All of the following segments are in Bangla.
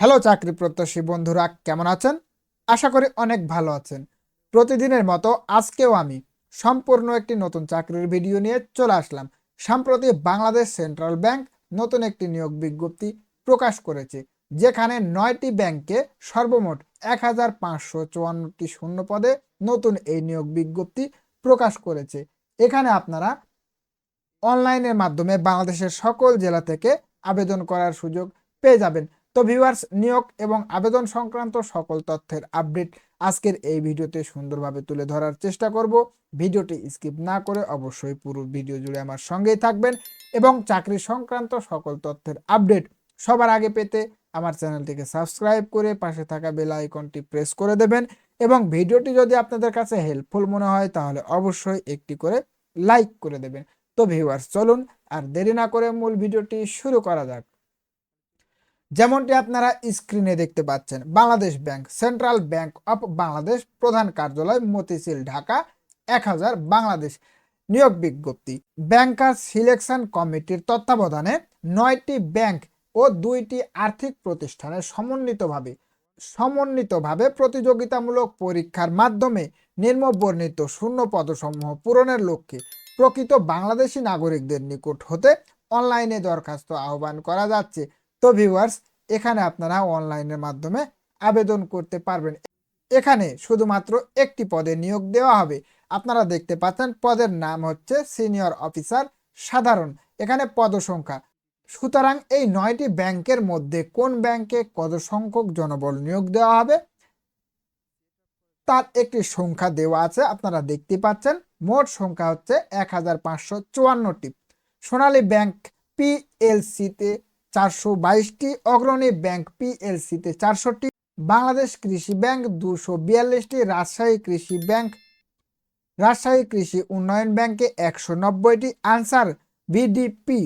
হ্যালো চাকরি প্রত্যাশী বন্ধুরা, কেমন আছেন? আশা করি অনেক ভালো আছেন। প্রতিদিনের মতো আজকেও আমি সম্পূর্ণ একটি নতুন চাকরির ভিডিও নিয়ে চলে আসলাম। সম্প্রতি বাংলাদেশ সেন্ট্রাল ব্যাংক নতুন একটি নিয়োগ বিজ্ঞপ্তি প্রকাশ করেছে, যেখানে নয়টি ব্যাংকে সর্বমোট এক হাজার পাঁচশো চুয়ান্নটি শূন্য পদে নতুন এই নিয়োগ বিজ্ঞপ্তি প্রকাশ করেছে। এখানে আপনারা অনলাইনের মাধ্যমে বাংলাদেশের সকল জেলা থেকে আবেদন করার সুযোগ পেয়ে যাবেন। তো ভিউয়ার্স নিয়োগ এবং আবেদন সংক্রান্ত সকল তথ্যের আপডেট আজকের এই ভিডিওতে সুন্দরভাবে তুলে ধরার চেষ্টা করব। ভিডিওটি স্কিপ না করে অবশ্যই পুরো ভিডিও জুড়ে আমার সঙ্গেই থাকবেন এবং চাকরি সংক্রান্ত সকল তথ্যের আপডেট সবার আগে পেতে আমার চ্যানেলটিকে সাবস্ক্রাইব করে পাশে থাকা বেল আইকনটি প্রেস করে দেবেন এবং ভিডিওটি যদি আপনাদের কাছে হেল্পফুল মনে হয় তাহলে অবশ্যই একটি করে লাইক করে দেবেন। তো ভিউয়ার্স চলুন আর দেরি না করে মূল ভিডিওটি শুরু করা যাক। যেমনটি আপনারা স্ক্রিনে দেখতে পাচ্ছেন, Bangladesh bank, central bank of Bangladesh, প্রধান কার্যালয়, মতিঝিল, ঢাকা, এক হাজার বাংলাদেশ। নিয়োগ বিজ্ঞপ্তি ব্যাংকার সিলেকশন কমিটির তত্ত্বাবধানে নয়টি ব্যাংক ও দুইটি আর্থিক প্রতিষ্ঠানে সমন্বিতভাবে সমন্বিতভাবে প্রতিযোগিতামূলক পরীক্ষার মাধ্যমে নিম্নবর্ণিত শূন্য পদসমূহ পূরণের লক্ষ্যে প্রকৃত বাংলাদেশি নাগরিকদের নিকট হতে অনলাইনে দরখাস্ত আহ্বান করা যাচ্ছে। তো ভিউয়ার্স এখানে আপনারা অনলাইনের মাধ্যমে আবেদন করতে পারবেন। এখানে শুধুমাত্র একটি পদে নিয়োগ দেওয়া হবে। আপনারা দেখতে পাচ্ছেন পদের নাম হচ্ছে সিনিয়র অফিসার সাধারণ। এখানে পদ সংখ্যা। সুতরাং এই নয়টি ব্যাংকের মধ্যে কোন ব্যাংকে কত সংখ্যক জনবল নিয়োগ দেওয়া হবে, তার একটি সংখ্যা দেওয়া আছে। আপনারা দেখতে পাচ্ছেন মোট সংখ্যা হচ্ছে এক হাজার পাঁচশো চুয়ান্নটি। সোনালী ব্যাংক পিএলসিতে চারশো বাইশটি অগ্রণী ব্যাংক পিএলসিতে চারশোটি, বাংলাদেশ কৃষি ব্যাংক দুশো বিয়াল্লিশটি, রাজশাহী কৃষি ব্যাংক, রাজশাহী কৃষি উন্নয়ন ব্যাংকে একশো নব্বইটি, আনসার ভিডিপি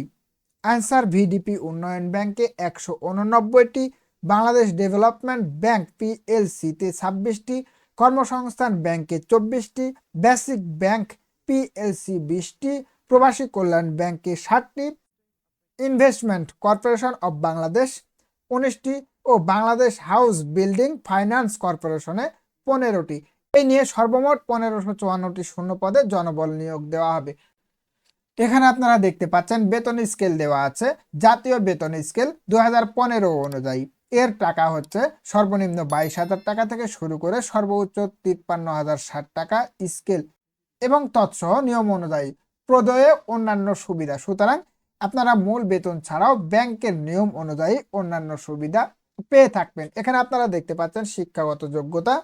আনসার ভিডিপি উন্নয়ন ব্যাংকে একশো উননব্বইটি, বাংলাদেশ ডেভেলপমেন্ট ব্যাংক পিএলসিতে ছাব্বিশটি, কর্মসংস্থান ব্যাংকে চব্বিশটি, বেসিক ব্যাংক পিএলসি বিশটি, প্রবাসী কল্যাণ ব্যাংকে ষাটটি ইনভেস্টমেন্ট কর্পোরেশন অব বাংলাদেশ উনিশটি ও বাংলাদেশ হাউস বিল্ডিং ফাইন্যান্স কর্পোরেশনে পনেরোটি। এই নিয়ে সর্বমোট পনেরোশো চুয়ান্নটি শূন্য পদে জনবল নিয়োগ দেওয়া হবে। এখানে আপনারা দেখতে পাচ্ছেন বেতন স্কেল দেওয়া আছে, জাতীয় বেতন স্কেল দু হাজার পনেরো অনুযায়ী। এর টাকা হচ্ছে সর্বনিম্ন বাইশ হাজার টাকা থেকে শুরু করে সর্বোচ্চ তিপ্পান্ন হাজার ষাট টাকা স্কেল। এবং তৎসহ নিয়ম অনুযায়ী প্রদয়ে অন্যান্য সুবিধা, সুতরাং আপনারা মূল বেতন ছাড়াও ব্যাংকের নিয়ম অনুযায়ী অন্যান্য সুবিধা পেয়ে থাকবেন। এখানে আপনারা দেখতে পাচ্ছেন শিক্ষাগত যোগ্যতা।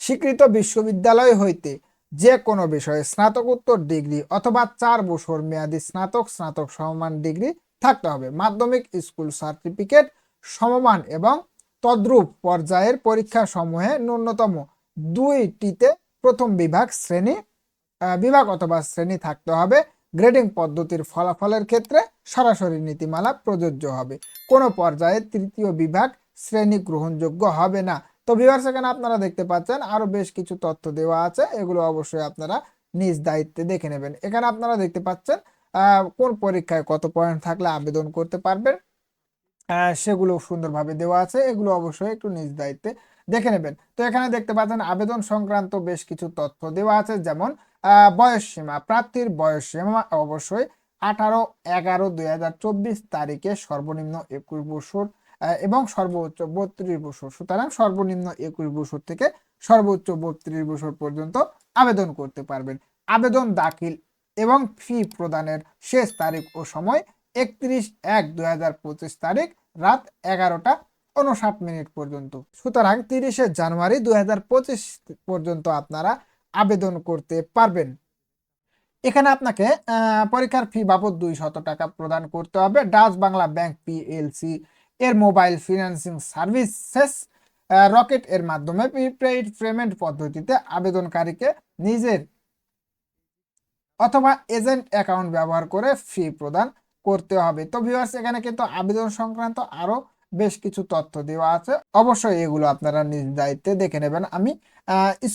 স্বীকৃত বিশ্ববিদ্যালয় হইতে যে কোনো বিষয়ে স্নাতকোত্তর ডিগ্রি অথবা চার বছর মেয়াদী স্নাতক স্নাতক সমমান ডিগ্রি থাকতে হবে। মাধ্যমিক স্কুল সার্টিফিকেট সমমান এবং তদ্রূপ পর্যায়ের পরীক্ষা সমূহে ন্যূনতম দুইটিতে প্রথম বিভাগ শ্রেণি বিভাগ অথবা শ্রেণি থাকতে হবে। গ্রেডিং পদ্ধতির ফলাফলের ক্ষেত্রে সরাসরি নীতিমালা প্রযোজ্য হবে। কোনো পর্যায়ে তৃতীয় বিভাগ শ্রেণি গ্রহণযোগ্য হবে না। তো বিভাগ সেখানে আপনারা দেখতে পাচ্ছেন আরও বেশ কিছু তথ্য দেওয়া আছে। এগুলো অবশ্যই আপনারা নিজ দায়িত্বে দেখে নেবেন। এখানে আপনারা দেখতে পাচ্ছেন কোন পরীক্ষায় কত পয়েন্ট থাকলে আবেদন করতে পারবেন। সেগুলো সুন্দরভাবে দেওয়া আছে। এগুলো অবশ্যই একটু নিজ দায়িত্বে দেখে নেবেন। তো এখানে দেখতে পাচ্ছেন আবেদন সংক্রান্ত বেশ কিছু তথ্য দেওয়া আছে, যেমন বয়স সীমা প্রার্থীর বয়স সীমা অবশ্যই আঠারো এগারো দুই তারিখে সর্বনিম্ন একুশ বছর এবং সর্বোচ্চ বত্রিশ বছর। সুতরাং সর্বনিম্ন একুশ বছর থেকে সর্বোচ্চ বত্রিশ বছর পর্যন্ত আবেদন করতে পারবেন। আবেদন দাখিল এবং ফি প্রদানের শেষ তারিখ ও সময় একত্রিশ এক দুই তারিখ রাত এগারোটা উনষাট মিনিট পর্যন্ত। সুতরাং তিরিশে জানুয়ারি দুই পর্যন্ত আপনারা আবেদন করতে পারবেন। এখানে আপনাকে পরীক্ষার ফি বাবদ দুই শত টাকা প্রদান করতে হবে। ডাচ বাংলা ব্যাংক পিএলসি এর মোবাইল ফিনান্সিং সার্ভিসেস রকেট এর মাধ্যমে প্রিপেইড পেমেন্ট পদ্ধতিতে আবেদনকারীকে নিজের অথবা এজেন্ট অ্যাকাউন্ট ব্যবহার করে ফি প্রদান করতে হবে। তো ভিউয়ার্স এখানে কিন্তু আবেদন সংক্রান্ত আরও বেশ কিছু তথ্য দেওয়া আছে। অবশ্যই এগুলো আপনারা নিজ দায়িত্বে দেখে নেবেন। আমি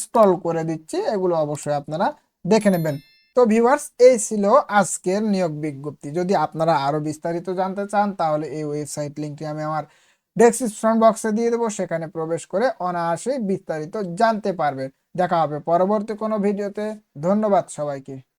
স্টল করে দিচ্ছি। এগুলো অবশ্যই আপনারা দেখে নেবেন। তো ভিউয়ার্স এই ছিল আজকের নিয়োগ বিজ্ঞপ্তি। যদি আপনারা আরও বিস্তারিত জানতে চান, তাহলে এই ওয়েবসাইট লিঙ্কটি আমি আমার ডেসক্রিপশন বক্সে দিয়ে দেবো। সেখানে প্রবেশ করে অনায়াসেই বিস্তারিত জানতে পারবেন। দেখা হবে পরবর্তী কোনো ভিডিওতে ধন্যবাদ সবাইকে।